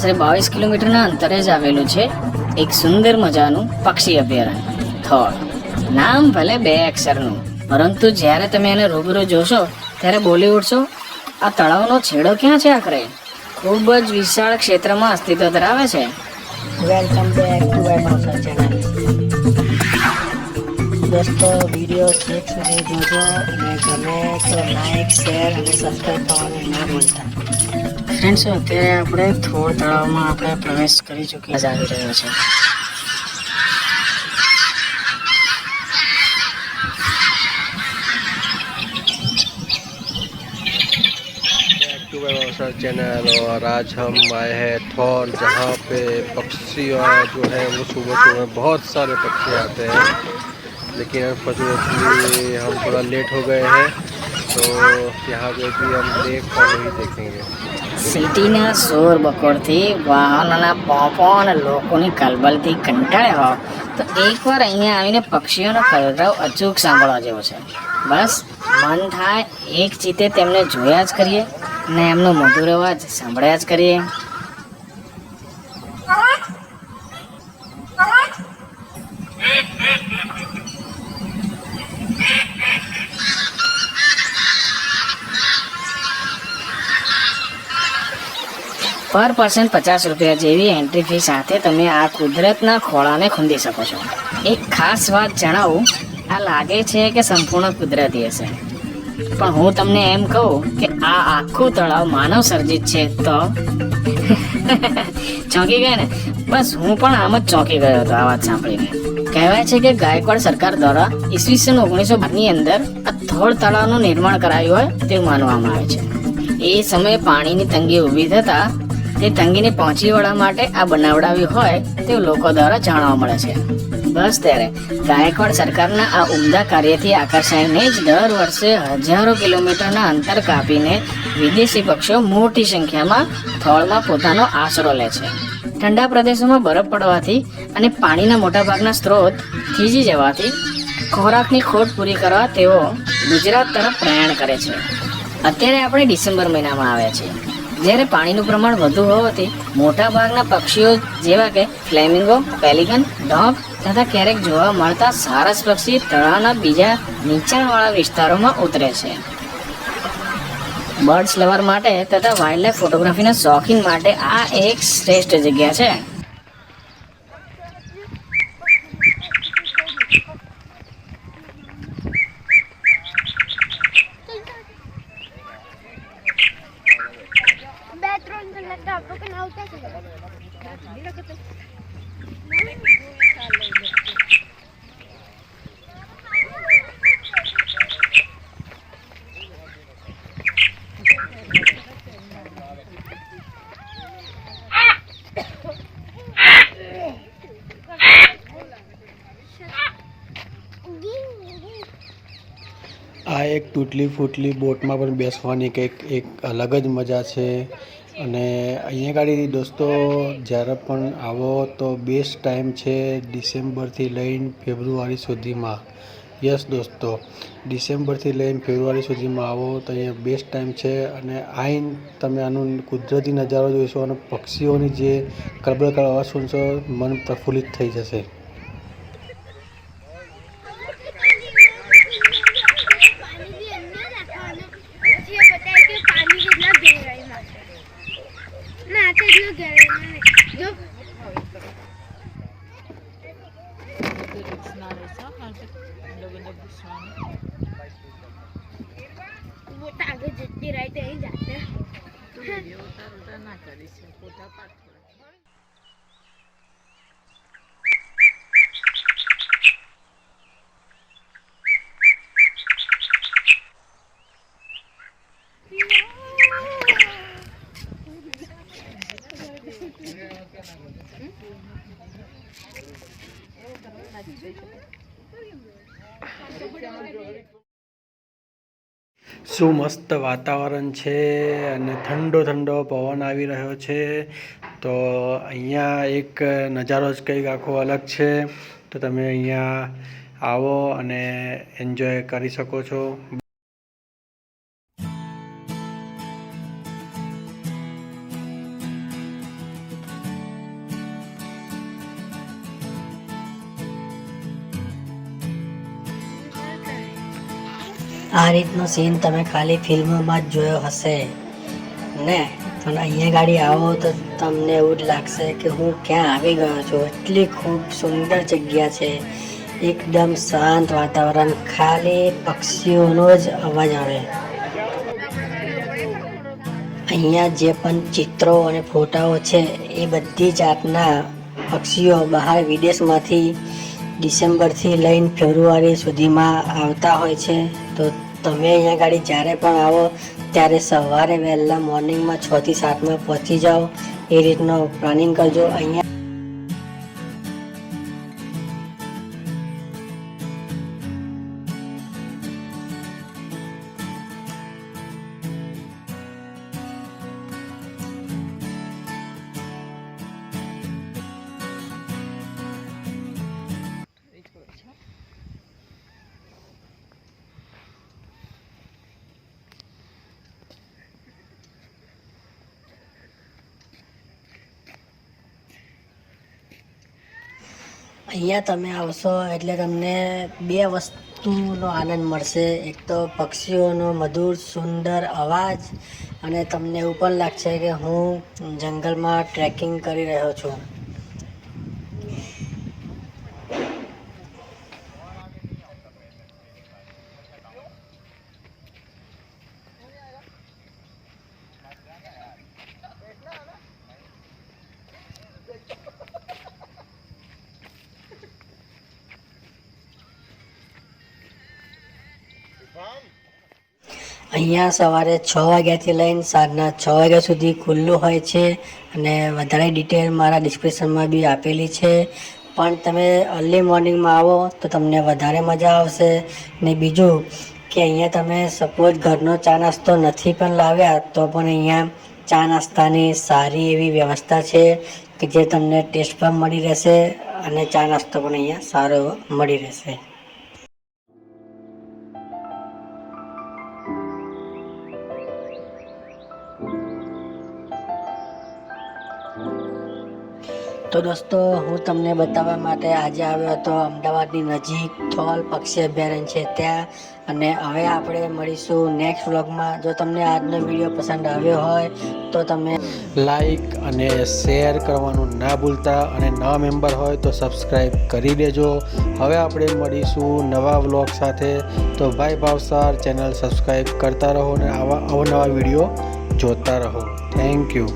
આશરે બાવીસ કિલોમીટરના અંતરે જ આવેલું છે એક સુંદર મજાનું પક્ષી અભયારણ્ય, થળ. નામ ભલે બે અક્ષરનું, પરંતુ જ્યારે તમે એને રૂબરૂ જોશો, ત્યારે બોલી ઉઠશો, આ તળાવનો છેડો ક્યાં છે આખરે? ખૂબ જ વિશાળ ક્ષેત્રમાં અસ્તિત્વ ધરાવે છે. Welcome back to my master channel દોસ્તો વીડિયો છેક સુધી જોજો અને ગમે તો લાઈક શેર અને સબસ્ક્રાઈબ કરવાનું ન ભૂલતા. ફ્રેન્ડ્સ અત્યારે આપણે થોળ તળાવમાં આપણે પ્રવેશ કરી ચૂક્યા જ આવી રહ્યો છે back to my Avsar channel और आज हम आए हैं थौर जहाँ पे पक्षी जो है वो सुबह सुबह बहुत सारे पक्षी आते हैं लेकिन अनफॉर्चुनेटली हम थोड़ा लेट हो गए हैं तो यहाँ पे भी हम देख कर वही देखेंगे સિટીના શોર બકોરથી વાહનોના પોપો અને લોકોની કલબલથી કંટાળ્યા હો. તો એકવાર અહીંયા આવીને પક્ષીઓનો કલરવ અચૂક સાંભળવા જેવો છે. બસ, મન થાય એક ચીતે તેમને જોયા જ કરીએ ને એમનો મધુર અવાજ સાંભળ્યા જ કરીએ. પર પર્સન પચાસ રૂપિયા જેવી એન્ટ્રી ફી સાથે તમે આ કુદરતના ખોળાને ખૂંદી શકો છો. એક ખાસ વાત જણાવું, આ લાગે છે કે સંપૂર્ણ કુદરતી હશે. પણ હું તમને એમ કહું કે આ આખું તળાવ માનવ સર્જિત છે તો? ચોંકી ગયા ને? બસ હું પણ આમ જ ચોંકી ગયો હતો આ વાત સાંભળીને. કહેવાય છે કે ગાયકવાડ સરકાર દ્વારા ઈસવીસન ઓગણીસો ની અંદર આ થોળ તળાવનું નિર્માણ કરાયું હોય તેવું માનવામાં આવે છે. એ સમયે પાણીની તંગી ઊભી થતા તે તંગીને પહોંચી વળવા માટે આ બનાવડાવ્યું હોય તેવું લોકો દ્વારા જાણવા મળે છે. બસ ત્યારે ગાયકવાડ સરકારના આ ઉમદા કાર્યથી આકર્ષાઈને જ દર વર્ષે હજારો કિલોમીટરના અંતર કાપીને વિદેશી પક્ષીઓ મોટી સંખ્યામાં થળમાં પોતાનો આશરો લે છે. ઠંડા પ્રદેશોમાં બરફ પડવાથી અને પાણીના મોટાભાગના સ્ત્રોત થીજી જવાથી ખોરાકની ખોટ પૂરી કરવા તેઓ ગુજરાત તરફ પ્રયાણ કરે છે. અત્યારે આપણે ડિસેમ્બર મહિનામાં આવ્યા છીએ. જ્યારે પાણીનું પ્રમાણ વધુ હોવાથી મોટા ભાગના પક્ષીઓ જેવા કે ફ્લેમિંગો પેલિગન ડોગ તથા ક્યારેક જોવા મળતા સારસ પક્ષી તળાવના બીજા નીચાણવાળા વિસ્તારોમાં ઉતરે છે. બર્ડ્સ લવર માટે તથા વાઇલ્ડલાઇફ ફોટોગ્રાફીના શોખીન માટે આ એક શ્રેષ્ઠ જગ્યા છે બે ત્રણ કલાક તો આપણો કને આવતા છે આ એક તૂટલી ફૂટલી બોટમાં પણ બેસવાની કંઈક એક અલગ જ મજા છે. અને અહીંયા ગાડી દોસ્તો, જ્યારે પણ આવો તો બેસ્ટ ટાઈમ છે ડિસેમ્બરથી લઈને ફેબ્રુઆરી સુધીમાં. યસ દોસ્તો. ડિસેમ્બરથી લઈને ફેબ્રુઆરી સુધીમાં આવો તો અહીંયા બેસ્ટ ટાઈમ છે અને આઈન તમે આનું કુદરતી નજારો જોઈશો અને પક્ષીઓની જે કળબળ કળ અવાજ સુનશો, મન પ્રફુલ્લિત થઈ જશે. direito ainda, né? Thank you. શું મસ્ત વાતાવરણ છે અને ઠંડો ઠંડો પવન આવી રહ્યો છે. તો અહીંયા એક નજારો જ કંઈક આખો અલગ છે. તો તમે અહીંયા આવો અને એન્જોય કરી શકો છો. આ રીતનો સીન તમે ખાલી ફિલ્મોમાં જ જોયો હશે, ને? પણ અહીંયા ગાડી આવો તો તમને એવું જ લાગશે કે હું ક્યાં આવી ગયો છું. એટલી ખૂબ સુંદર જગ્યા છે. એકદમ શાંત વાતાવરણ, ખાલી પક્ષીઓનો જ અવાજ આવે. અહીંયા જે પણ ચિત્રો અને ફોટાઓ છે, એ બધી જાતના પક્ષીઓ બહાર વિદેશમાંથી ડિસેમ્બરથી લઈને ફેબ્રુઆરી સુધીમાં આવતા હોય છે. તો તમે અહીંયા ગાડી જ્યારે પણ આવો, ત્યારે સવારે વહેલા મોર્નિંગમાં છથી સાતમાં પહોંચી જાઓ. એ રીતનો પ્લાનિંગ કરજો. અહીંયા અહીંયા તમે આવશો એટલે તમને બે વસ્તુનો આનંદ મળશે. એક તો પક્ષીઓનો મધુર, સુંદર અવાજ અને તમને એવું પણ લાગશે કે હું જંગલમાં ટ્રેકિંગ કરી રહ્યો છું. અહીંયા સવારે છ વાગ્યાથી લઈને સાંજના છ વાગ્યા સુધી ખુલ્લું હોય છે અને વધારે ડિટેલ મારા ડિસ્ક્રિપ્શનમાં બી આપેલી છે. પણ તમે અર્લી મોર્નિંગમાં આવો તો તમને વધારે મજા આવશે. ને બીજું કે અહીંયા તમે સપોઝ ઘરનો ચા નાસ્તો નથી પણ લાવ્યા તો પણ અહીંયા ચા નાસ્તાની સારી એવી વ્યવસ્થા છે કે જે તમને ટેસ્ટ પણ મળી રહેશે અને ચા નાસ્તો પણ અહીંયા સારો એવો મળી રહેશે. તો દોસ્તો, હું તમને બતાવવા માટે આજે આવ્યો હતો અમદાવાદની નજીક થોલ પક્ષી અભયારણ્ય છે ત્યાં. અને હવે આપણે મળીશું નેક્સ્ટ વ્લોગમાં જો તમને આજનો વીડિયો પસંદ આવ્યો હોય, તો તમે લાઈક અને શેર કરવાનું ના ભૂલતા. અને નવા મેમ્બર હોય, તો સબસ્ક્રાઈબ કરી દેજો. હવે આપણે મળીશું નવા વ્લોગ સાથે. તો ભાઈ ભાવસાર. ચેનલ સબસ્ક્રાઈબ કરતા રહો અને આવા અવનવા વીડિયો જોતા રહો. Thank you